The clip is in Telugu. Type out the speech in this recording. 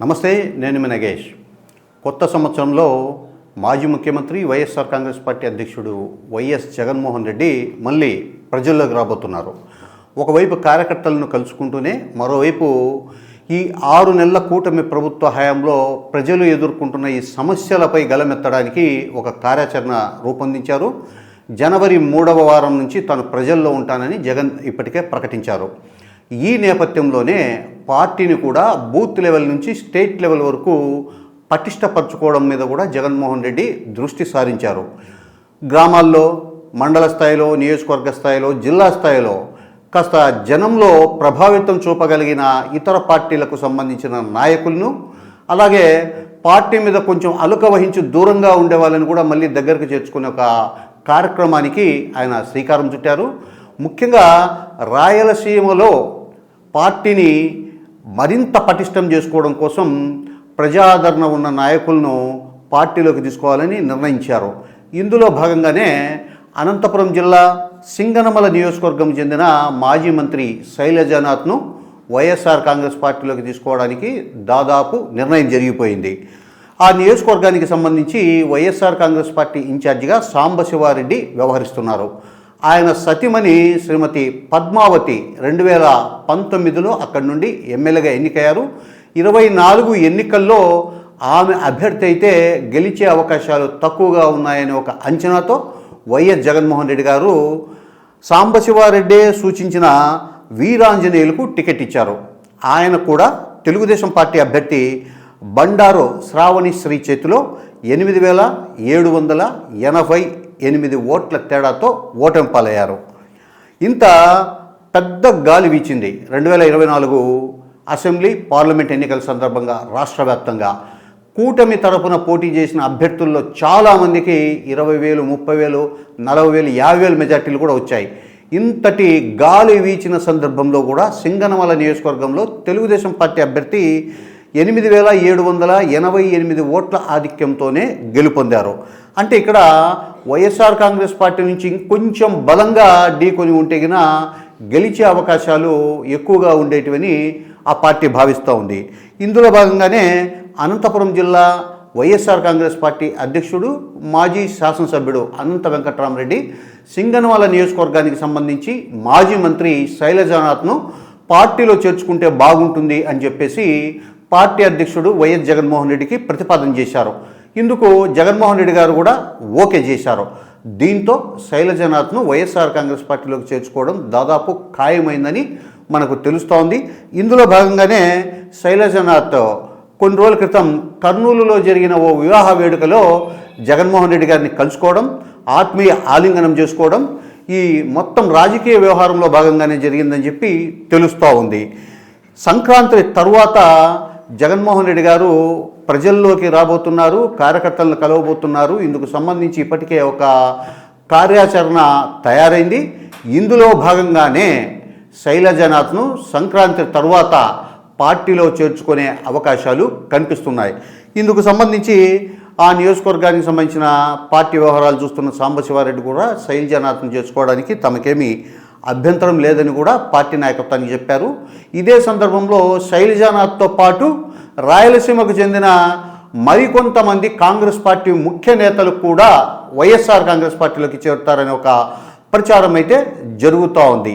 నమస్తే నేను మీ నగేష్. కొత్త సంవత్సరంలో మాజీ ముఖ్యమంత్రి వైఎస్ఆర్ కాంగ్రెస్ పార్టీ అధ్యక్షుడు వైఎస్ జగన్మోహన్ రెడ్డి మళ్ళీ ప్రజల్లోకి రాబోతున్నారు. ఒకవైపు కార్యకర్తలను కలుసుకుంటూనే మరోవైపు ఈ ఆరు నెలల కూటమి ప్రభుత్వ హయాంలో ప్రజలు ఎదుర్కొంటున్న ఈ సమస్యలపై గలమెత్తడానికి ఒక కార్యాచరణ రూపొందించారు. జనవరి మూడవ వారం నుంచి తాను ప్రజల్లో ఉంటానని జగన్ ఇప్పటికే ప్రకటించారు. ఈ నేపథ్యంలోనే పార్టీని కూడా బూత్ లెవెల్ నుంచి స్టేట్ లెవెల్ వరకు పటిష్టపరచుకోవడం మీద కూడా జగన్మోహన్ రెడ్డి దృష్టి సారించారు. గ్రామాల్లో మండల స్థాయిలో నియోజకవర్గ స్థాయిలో జిల్లా స్థాయిలో కాస్త జనంలో ప్రభావితం చూపగలిగిన ఇతర పార్టీలకు సంబంధించిన నాయకులను అలాగే పార్టీ మీద కొంచెం అలుక వహించి దూరంగా ఉండే వాళ్ళని కూడా మళ్ళీ దగ్గరకు చేర్చుకునే ఒక కార్యక్రమానికి ఆయన శ్రీకారం చుట్టారు. ముఖ్యంగా రాయలసీమలో పార్టీని మరింత పటిష్టం చేసుకోవడం కోసం ప్రజాదరణ ఉన్న నాయకులను పార్టీలోకి తీసుకోవాలని నిర్ణయించారు. ఇందులో భాగంగానే అనంతపురం జిల్లా సింగనమల నియోజకవర్గం చెందిన మాజీ మంత్రి శైలజనాథ్ను వైఎస్ఆర్ కాంగ్రెస్ పార్టీలోకి తీసుకోవడానికి దాదాపు నిర్ణయం జరిగిపోయింది. ఆ నియోజకవర్గానికి సంబంధించి వైఎస్ఆర్ కాంగ్రెస్ పార్టీ ఇన్ఛార్జిగా సాంబశివారెడ్డి వ్యవహరిస్తున్నారు. ఆయన సతిమణి శ్రీమతి పద్మావతి రెండు వేల పంతొమ్మిదిలో అక్కడి నుండి ఎమ్మెల్యేగా ఎన్నికయ్యారు. ఇరవై నాలుగు ఎన్నికల్లో ఆమె అభ్యర్థి అయితే గెలిచే అవకాశాలు తక్కువగా ఉన్నాయనే ఒక అంచనాతో వైఎస్ జగన్మోహన్ రెడ్డి గారు సాంబశివారెడ్డే సూచించిన వీరాంజనేయులకు టికెట్ ఇచ్చారు. ఆయన కూడా తెలుగుదేశం పార్టీ అభ్యర్థి బండారు శ్రావణి శ్రీ చేతిలో ఎనిమిది వేల ఏడు వందల ఎనభై ఎనిమిది ఓట్ల తేడాతో ఓటమి పాలయ్యారు. ఇంత పెద్ద గాలి వీచింది. రెండు వేల ఇరవై నాలుగు అసెంబ్లీ పార్లమెంట్ ఎన్నికల సందర్భంగా రాష్ట్ర వ్యాప్తంగా కూటమి తరపున పోటీ చేసిన అభ్యర్థుల్లో చాలామందికి ఇరవై వేలు ముప్పై వేలు నలభై వేలు యాభై వేలు మెజార్టీలు కూడా వచ్చాయి. ఇంతటి గాలి వీచిన సందర్భంలో కూడా సింగనమల నియోజకవర్గంలో తెలుగుదేశం పార్టీ అభ్యర్థి ఎనిమిది వేల ఏడు వందల ఎనభై ఎనిమిది ఓట్ల ఆధిక్యంతోనే గెలుపొందారు. అంటే ఇక్కడ వైఎస్ఆర్ కాంగ్రెస్ పార్టీ నుంచి ఇంకొంచెం బలంగా ఢీకొని ఉంటే గిన గెలిచే అవకాశాలు ఎక్కువగా ఉండేటివని ఆ పార్టీ భావిస్తూ ఉంది. ఇందులో భాగంగానే అనంతపురం జిల్లా వైఎస్ఆర్ కాంగ్రెస్ పార్టీ అధ్యక్షుడు మాజీ శాసనసభ్యుడు అనంత వెంకటరామరెడ్డి సింగనవాల నియోజకవర్గానికి సంబంధించి మాజీ మంత్రి శైలజానాథ్ను పార్టీలో చేర్చుకుంటే బాగుంటుంది అని చెప్పేసి పార్టీ అధ్యక్షుడు వైఎస్ జగన్మోహన్ రెడ్డికి ప్రతిపాదన చేశారు. ఇందుకు జగన్మోహన్ రెడ్డి గారు కూడా ఓకే చేశారు. దీంతో శైలజనాథ్ను వైఎస్ఆర్ కాంగ్రెస్ పార్టీలోకి చేర్చుకోవడం దాదాపు ఖాయమైందని మనకు తెలుస్తోంది. ఇందులో భాగంగానే శైలజనాథ్ కొన్ని రోజుల క్రితం కర్నూలులో జరిగిన ఓ వివాహ వేడుకలో జగన్మోహన్ రెడ్డి గారిని కలుసుకోవడం ఆత్మీయ ఆలింగనం చేసుకోవడం ఈ మొత్తం రాజకీయ వ్యవహారంలో భాగంగానే జరిగిందని చెప్పి తెలుస్తూ ఉంది సంక్రాంతి తరువాత జగన్మోహన్ రెడ్డి గారు ప్రజల్లోకి రాబోతున్నారు కార్యకర్తలను కలవబోతున్నారు. ఇందుకు సంబంధించి ఇప్పటికే ఒక కార్యాచరణ తయారైంది. ఇందులో భాగంగానే శైలజనాథ్ను సంక్రాంతి తరువాత పార్టీలో చేర్చుకునే అవకాశాలు కనిపిస్తున్నాయి. ఇందుకు సంబంధించి ఆ నియోజకవర్గానికి సంబంధించిన పార్టీ వ్యవహారాలు చూస్తున్న సాంబశివారెడ్డి కూడా శైలజనాథ్ను చేసుకోవడానికి తమకేమీ అభ్యంతరం లేదని కూడా పార్టీ నాయకత్వానికి చెప్పారు. ఇదే సందర్భంలో శైలజానాథ్తో పాటు రాయలసీమకు చెందిన మరికొంతమంది కాంగ్రెస్ పార్టీ ముఖ్య నేతలు కూడా వైఎస్ఆర్ కాంగ్రెస్ పార్టీలోకి చేరుతారనే ఒక ప్రచారం అయితే జరుగుతూ ఉంది.